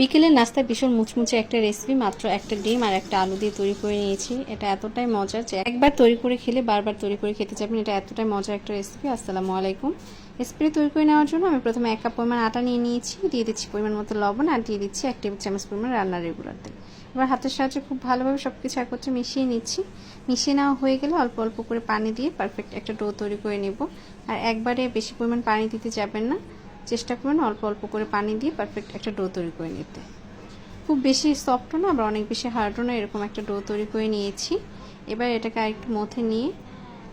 বিকেলের নাস্তায় ভীষণ মুচমুচে একটা রেসিপি মাত্র একটা ডিম আর একটা আলু দিয়ে তৈরি করে নিয়েছি। এটা এতটাই মজার যে একবার তৈরি করে খেলে বারবার তৈরি করে খেতে যাবেন। এটা এতটাই মজার একটা রেসিপি আসসালামু আলাইকুম। রেসিপি তৈরি করে নেওয়ার জন্য আমি প্রথমে এক কাপ পরিমাণ আটা নিয়ে নিয়েছি। দিয়ে দিচ্ছি পরিমাণ মতো লবণ আর দিয়ে দিচ্ছি এক টেবিল চামচ পরিমাণ রান্নার রেগুলার তেল। এবার হাতের সাহায্যে খুব ভালোভাবে সব কিছু একত্রে মিশিয়ে নিচ্ছি। মিশিয়ে নেওয়া হয়ে গেলে অল্প অল্প করে পানি দিয়ে পারফেক্ট একটা ডো তৈরি করে নেব। আর একবারে বেশি পরিমাণ পানি দিতে যাবেন না। চেষ্টা করবেন অল্প অল্প করে পানি দিয়ে পারফেক্ট একটা ডো তৈরি করে নিতে। খুব বেশি সফটও না, আবার অনেক বেশি হার্ডও না, এরকম একটা ডো তৈরি করে নিয়েছি। এবার এটাকে আরেকটু মথে নিয়ে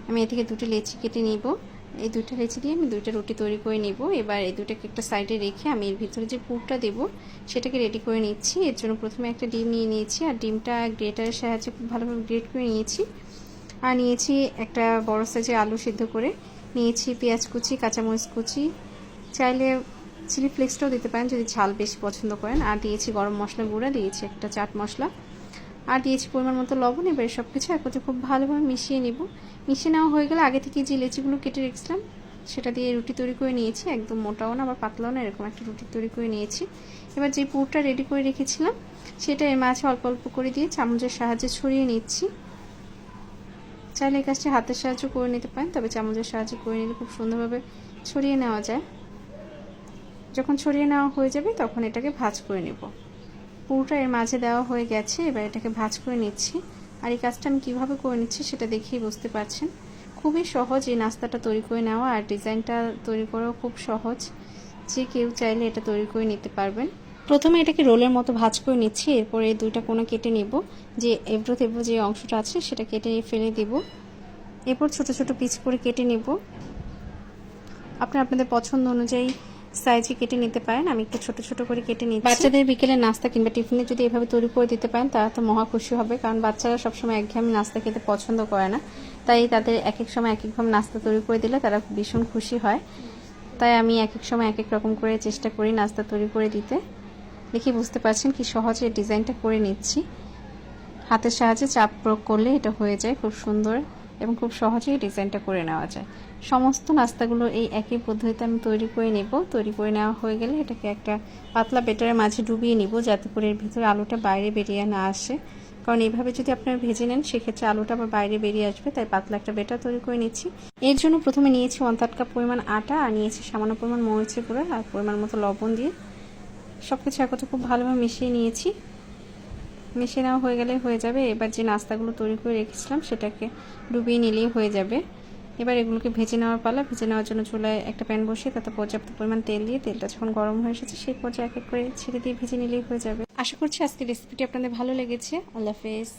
আমি এদিকে দুটো লেচি কেটে নিব। এই দুটো লেচি দিয়ে আমি দুইটা রুটি তৈরি করে নিব। এবার এই দুটাকে একটা সাইডে রেখে আমি এর ভিতরে যে পুরটা দেব, সেটাকে রেডি করে নিচ্ছি। এর জন্য প্রথমে একটা ডিম নিয়ে নিয়েছি, আর ডিমটা গ্রেটারের সাহায্যে খুব ভালোভাবে গ্রেট করে নিয়েছি। আর নিয়েছি একটা বড় সাইজের আলু সিদ্ধ করে। নিয়েছি পেঁয়াজ কুচি, কাঁচামরিচ কুচি চাইলে চিলি ফ্লেক্সটাও দিতে পারেন যদি ঝাল বেশি পছন্দ করেন। আর দিয়েছি গরম মশলা গুঁড়া, দিয়েছি একটা চাট মশলা। আর দিয়েছি পরিমাণ মতো লবণ, এবারে সব কিছু একত্রে খুব ভালোভাবে মিশিয়ে নিব। মিশিয়ে নেওয়া হয়ে গেলে আগে থেকে যে লেচিগুলো কেটে রেখেছিলাম, সেটা দিয়ে রুটি তৈরি করে নিয়েছি। একদম মোটাও না, আবার পাতলাও না, এরকম একটা রুটি তৈরি করে নিয়েছি। এবার যে পুরটা রেডি করে রেখেছিলাম, সেটা এর মাঝে অল্প অল্প করে দিয়ে চামচের সাহায্যে ছড়িয়ে নিচ্ছি। চাইলে এই কাজটি হাতের সাহায্য করে নিতে পারেন, তবে চামচের সাহায্যে করে নিলে খুব সুন্দরভাবে ছড়িয়ে নেওয়া যায়। যখন ছড়িয়ে নেওয়া হয়ে যাবে, তখন এটাকে ভাজ করে নেব। পুরোটা এর মাঝে দেওয়া হয়ে গেছে, এবার এটাকে ভাজ করে নিচ্ছি। আর এই কাজটা আমি কীভাবে করে নিচ্ছি সেটা দেখেই বুঝতে পারছেন। খুবই সহজ এই নাস্তাটা তৈরি করে নেওয়া, আর ডিজাইনটা তৈরি করাও খুব সহজ। যে কেউ চাইলে এটা তৈরি করে নিতে পারবেন। প্রথমে এটাকে রোলের মতো ভাজ করে নিচ্ছি, এরপরে এই দুইটা কোনা কেটে নেব। যে এবড়ো তেবড়ো যে অংশটা আছে, সেটা কেটে ফেলে দেব। এরপর ছোট ছোট পিস করে কেটে নেব। আপনি আপনাদের পছন্দ অনুযায়ী সাইজে কেটে নিতে পারেন। আমি একটু ছোট ছোট করে কেটে নিচ্ছি। বাচ্চাদের বিকেলে নাস্তা কিংবা টিফিনে যদি এভাবে তৈরি করে দিতে পারেন, তারা তো মহা খুশি হবে। কারণ বাচ্চারা সবসময় একঘেয়েমি নাস্তা খেতে পছন্দ করে না। তাই তাদের এক এক সময় এক একভাবে নাস্তা তৈরি করে দিলে তারা ভীষণ খুশি হয়। তাই আমি এক এক সময় এক এক রকম করে চেষ্টা করি নাস্তা তৈরি করে দিতে। দেখি বুঝতে পারছেন কি সহজে ডিজাইনটা করে নিচ্ছি। হাতের সাহায্যে চাপ প্রয়োগ করলে এটা হয়ে যায় খুব সুন্দর। এবং খুব সহজেই ডিজাইনটা করে নেওয়া যায়। সমস্ত নাস্তাগুলো এই একই পদ্ধতিতে আমি তৈরি করে নেব। তৈরি করে নেওয়া হয়ে গেলে এটাকে একটা পাতলা বেটারের মাঝে ডুবিয়ে নিব যাতে করে এর ভিতরে আলুটা বাইরে বেরিয়ে না আসে। কারণ এইভাবে যদি আপনারা ভেজে নেন, সেক্ষেত্রে আলুটা আবার বাইরে বেরিয়ে আসবে, তাই পাতলা একটা বেটার তৈরি করে নিচ্ছি। এর জন্য প্রথমে নিয়েছি ওয়ান থার্ড কাপ পরিমাণ আটা আর নিয়েছি সামান্য পরিমাণ মরিচের গুঁড়ো আর পরিমাণ মতো লবণ দিয়ে সব কিছু একত্রে খুব ভালোভাবে মিশিয়ে নিয়েছি। মিশিয়ে নেওয়া হয়ে গেলে হয়ে যাবে। এবার যে নাস্তাগুলো তৈরি করে রেখেছিলাম, সেটাকে ডুবিয়ে নিলেই হয়ে যাবে। এবার এগুলোকে ভেজে নেওয়ার পালা, ভেজে নেওয়ার জন্য চুলায় একটা প্যান বসিয়ে তাতে পর্যাপ্ত পরিমাণ তেল দিয়ে তেলটা যখন গরম হয়ে এসেছে, সেই পর্যায়ে এক এক করে ছেড়ে দিয়ে ভেজে নিলেই হয়ে যাবে। আশা করছি আজকে রেসিপিটি আপনাদের ভালো লেগেছে। আল্লাহ হাফেজ।